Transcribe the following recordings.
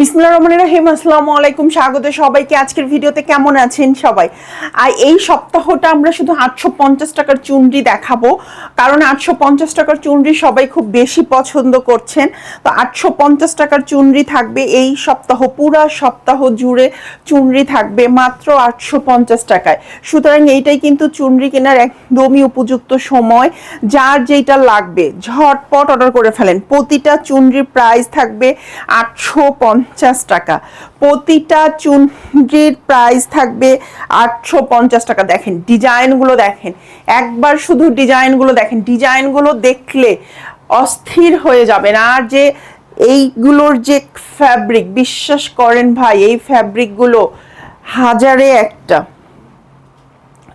বিসমুল্লাহ রহমান রহিম, আসসালামু আলাইকুম, স্বাগত সবাইকে। আজকের ভিডিওতে কেমন আছেন সবাই? আর এই সপ্তাহটা আমরা শুধু আটশো পঞ্চাশ টাকার চুনরি দেখাবো, কারণ আটশো পঞ্চাশ টাকার চুনরি সবাই খুব বেশি পছন্দ করছেন। তো আটশো পঞ্চাশ টাকার চুনরি থাকবে এই সপ্তাহ, পুরা সপ্তাহ জুড়ে চুনরি থাকবে মাত্র আটশো পঞ্চাশ টাকায়। সুতরাং এইটাই কিন্তু চুনরি কেনার একদমই উপযুক্ত সময়, যার যেটা লাগবে। ঝটপট অর্ডার করে ফেলেন। প্রতিটা চুনরির প্রাইস থাকবে আটশো পঞ্চাশ টাকা। প্রতিটা চুনরির প্রাইস থাকবে আটশো পঞ্চাশ টাকা। দেখেন, ডিজাইনগুলো দেখেন। একবার শুধু ডিজাইনগুলো দেখেন। ডিজাইনগুলো দেখলে অস্থির হয়ে যাবেন। আর যে এইগুলোর যে ফ্যাব্রিক বিশ্বাস করেন ভাই, এই ফ্যাব্রিকগুলো হাজারে একটা।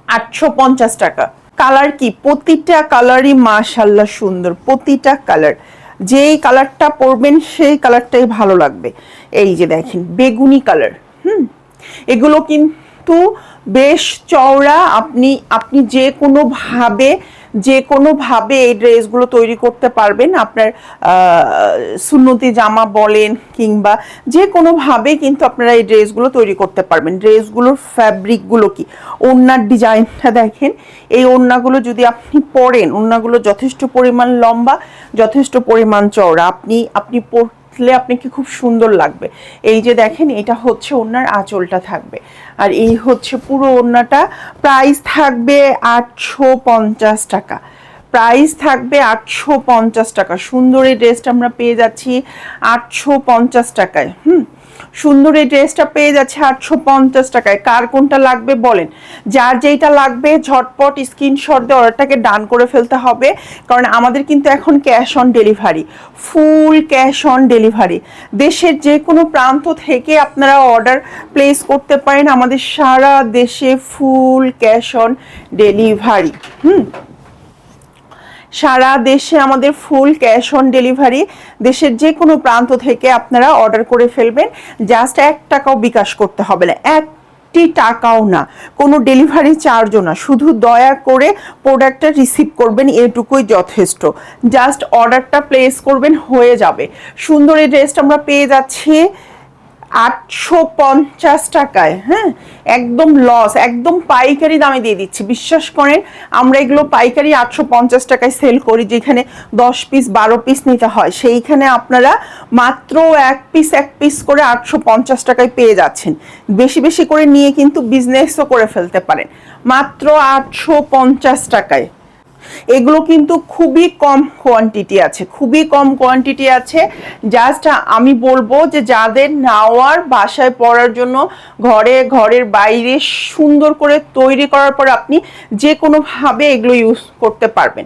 আটশো পঞ্চাশ টাকা। কালার কি? প্রতিটা কালারই মাশাল্লাহ সুন্দর। প্রতিটা কালার যেই কালারটা পরবেন, সেই কালারটাই ভালো লাগবে। এই যে দেখেন, বেগুনি কালার, হুম? এগুলো কিন্তু বেশ চওড়া। আপনি আপনি যে কোনোভাবে যে কোনোভাবে এই ড্রেসগুলো তৈরি করতে পারবেন, আপনার সুন্নতি জামা বলেন কিংবা যে কোনোভাবে কিন্তু আপনারা এই ড্রেসগুলো তৈরি করতে পারবেন। ড্রেসগুলোর ফ্যাব্রিকগুলো কি? ওড়নার ডিজাইনটা দেখেন। এই ওড়নাগুলো যদি আপনি পরেন, ওড়নাগুলো যথেষ্ট পরিমাণ লম্বা, যথেষ্ট পরিমাণ চওড়া। আপনি আপনি পরলে আপনাকে খুব সুন্দর লাগবে। এই যে দেখেন, এটা হচ্ছে ওনার আঁচলটা থাকবে। আর এই হচ্ছে পুরো ওনাটা প্রাইস থাকবে আটশো পঞ্চাশ টাকা। প্রাইস থাকবে আটশো পঞ্চাশ টাকা। সুন্দর এই ড্রেসটা আমরা পেয়ে যাচ্ছি আটশো পঞ্চাশ টাকায়। হুম? সুন্দর এই ড্রেসটা পেয়ে যাচ্ছে আটশো পঞ্চাশ টাকায়। কার কোনটা লাগবে বলেন। যার যেইটা লাগবে, ঝটপট স্ক্রিনশট দিয়ে অর্ডারটাকে ডান করে ফেলতে হবে। কারণ আমাদের কিন্তু এখন cash on delivery. Full cash on delivery. দেশের যে কোনো প্রান্ত থেকে আপনারা অর্ডার প্লেস করতে পারেন। আমাদের সারা দেশে ফুল ক্যাশ অন ডেলিভারি। হুম? সারা দেশে আমাদের ফুল ক্যাশ অন ডেলিভারি দেশের যে কোনো প্রান্ত থেকে আপনারা অর্ডার করে ফেলবেন। জাস্ট এক টাকাও বিকাশ করতে হবে না, একটি টাকাও না। কোনো ডেলিভারি চার্জও না, শুধু দয়া করে প্রোডাক্টটা রিসিভ করবেন, এটুকুই যথেষ্ট। জাস্ট অর্ডারটা প্লেস করবেন, হয়ে যাবে। সুন্দর এই ড্রেসটা আমরা পেয়ে যাচ্ছি। আটশো পঞ্চাশ টাকায় হ্যাঁ? একদম লস একদম পাইকারি দামে দিয়ে দিচ্ছি। বিশ্বাস করেন, আমরা এগুলো পাইকারি আটশো পঞ্চাশ টাকায় সেল করি, যেখানে দশ পিস বারো পিস নিতে হয়। সেইখানে আপনারা মাত্র এক পিস এক পিস করে আটশো পঞ্চাশ টাকায় পেয়ে যাচ্ছেন। বেশি বেশি করে নিয়ে কিন্তু বিজনেসও করে ফেলতে পারেন। মাত্র আটশো পঞ্চাশ টাকায়। এগুলো কিন্তু খুবই কম কোয়ান্টিটি আছে, খুবই কম কোয়ান্টিটি আছে। জাস্ট আমি বলব যে যাদের নাওয়ার বাসায় পড়ার জন্য ঘরে, ঘরের বাইরে সুন্দর করে তৈরি করার পর আপনি যে কোনোভাবে এগুলো ইউজ করতে পারবেন।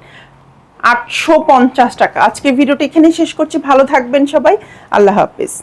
আটশো পঞ্চাশ টাকা। আজকে ভিডিওটা এখানে শেষ করছি। ভালো থাকবেন সবাই। আল্লাহ হাফিজ।